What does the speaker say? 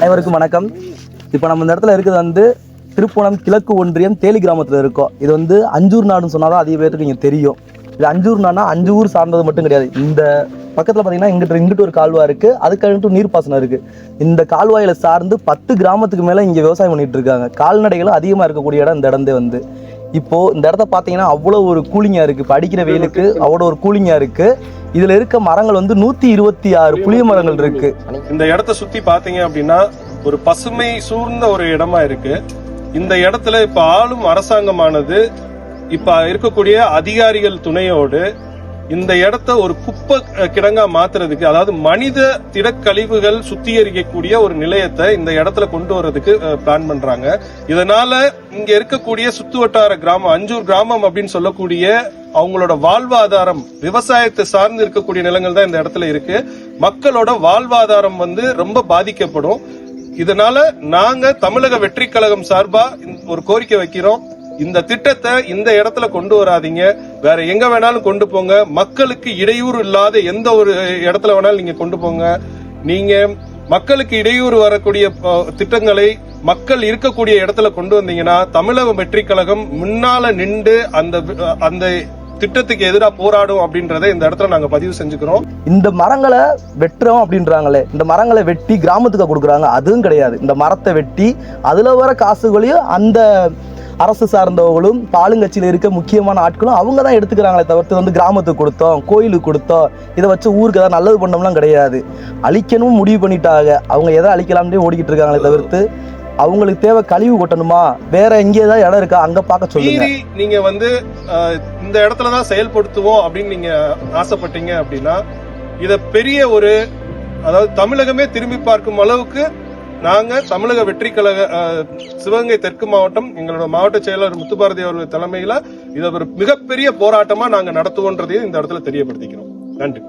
அனைவருக்கும் வணக்கம். இப்போ நம்ம இந்த இடத்துல இருக்கிறது வந்து திருப்புவனம் கிழக்கு ஒன்றியம் தேலி கிராமத்தில் இருக்கோம். இது வந்து அஞ்சூர் நாடுன்னு சொன்னால் தான் அதிக பேருக்கு இங்கே தெரியும். இது அஞ்சூர் நாடுனா அஞ்சு ஊர் சார்ந்தது மட்டும் கிடையாது. இந்த பக்கத்தில் பார்த்தீங்கன்னா இங்கிட்ட இங்கிட்டு ஒரு கால்வாய் இருக்குது அதுக்கு நீர்ப்பாசனம் இருக்குது இந்த கால்வாயில் சார்ந்து பத்து கிராமத்துக்கு மேலே இங்கே விவசாயம் பண்ணிகிட்டு இருக்காங்க. கால்நடைகளும் அதிகமாக இருக்கக்கூடிய இடம் இந்த இடந்தே வந்து. இப்போ இந்த இடத்த பார்த்தீங்கன்னா அவ்வளோ ஒரு கூலிங்காக இருக்குது இப்போ அடிக்கிற வெயிலுக்கு அவ்வளோ ஒரு கூலிங்காக இருக்குது இதில் இருக்க மரங்கள் வந்து நூற்றி இருபத்தி ஆறு புளிய மரங்கள் இருக்குது இந்த இடத்த சுற்றி பார்த்தீங்க அப்படின்னா ஒரு பசுமை சூழ்ந்த ஒரு இடமா இருக்கு. இந்த இடத்துல இப்போ ஆளும் அரசாங்கமானது இப்போ இருக்கக்கூடிய அதிகாரிகள் துணையோடு இந்த இடத்த ஒரு குப்பை கிடங்கா மாத்துறதுக்கு அதாவது மனித திடக்கழிவுகள் சுத்திகரிக்கக்கூடிய ஒரு நிலையத்தை இந்த இடத்துல கொண்டு வர்றதுக்கு பிளான் பண்றாங்க. இதனால இங்க இருக்கக்கூடிய சுத்துவட்டார கிராமம் அஞ்சூர் கிராமம் அப்படின்னு சொல்லக்கூடிய அவங்களோட வாழ்வாதாரம் விவசாயத்தை சார்ந்து இருக்கக்கூடிய நிலங்கள் தான் இந்த இடத்துல இருக்கு. மக்களோட வாழ்வாதாரம் வந்து ரொம்ப பாதிக்கப்படும். இதனால நாங்க தமிழக வெற்றி கழகம் சார்பா ஒரு கோரிக்கை வைக்கிறோம். இந்த திட்டத்தை இந்த இடத்துல கொண்டு வராதீங்க. வேற எங்க வேணாலும் கொண்டு போங்க. மக்களுக்கு இடையூறு இல்லாத எந்த ஒரு இடத்துல வேணாலும் நீங்க கொண்டு போங்க. நீங்க மக்களுக்கு இடையூறு வரக்கூடிய திட்டங்களை மக்கள் இருக்கக்கூடிய இடத்துல கொண்டு வந்தீங்கன்னா தமிழக வெற்றி கழகம் முன்னால நின்று அந்த அந்த திட்டத்துக்கு எதிராக போராடும் அப்படின்றத இந்த இடத்துல நாங்க பதிவு செஞ்சுக்கிறோம். இந்த மரங்களை வெட்டுறோம் அப்படின்றாங்களே இந்த மரங்களை வெட்டி கிராமத்துக்கு கொடுக்குறாங்க அதுவும் கிடையாது. இந்த மரத்தை வெட்டி அதில் வர காசுகளையும் அந்த அரசு சார்ந்தவர்களும் பாலுங்கட்சியில் இருக்க முக்கியமான ஆட்களும் அவங்க தான் எடுத்துக்கிறாங்களே தவிர்த்து வந்து கிராமத்துக்கு கொடுத்தோம் கோயிலுக்கு கொடுத்தோம். இதை வச்சு ஊருக்கு ஏதாவது நல்லது பண்ணோம்லாம் கிடையாது. அழிக்கணும் முடிவு பண்ணிட்டாங்க. அவங்க எதை அழிக்கலாம்னே ஓடிக்கிட்டு இருக்காங்களே தவிர்த்து அவங்களுக்கு தேவை கழிவு கொட்டணுமா? வேற எங்கே ஏதாவது இடம் இருக்கா? அங்க பார்க்க சொல்லுங்க. நீங்க வந்து இந்த இடத்துல தான் செயல்படுத்துவோம் அப்படின்னு நீங்க ஆசைப்பட்டீங்க அப்படின்னா இத பெரிய ஒரு அதாவது தமிழகமே திரும்பி பார்க்கும் அளவுக்கு நாங்க தமிழக வெற்றி கழக சிவகங்கை தெற்கு மாவட்டம் எங்களோட மாவட்ட செயலாளர் முத்துபாரதி அவர்கள் தலைமையில் இதை ஒரு மிகப்பெரிய போராட்டமாக நாங்கள் நடத்துவோன்றதையும் இந்த இடத்துல தெரியப்படுத்திக்கிறோம். நன்றி.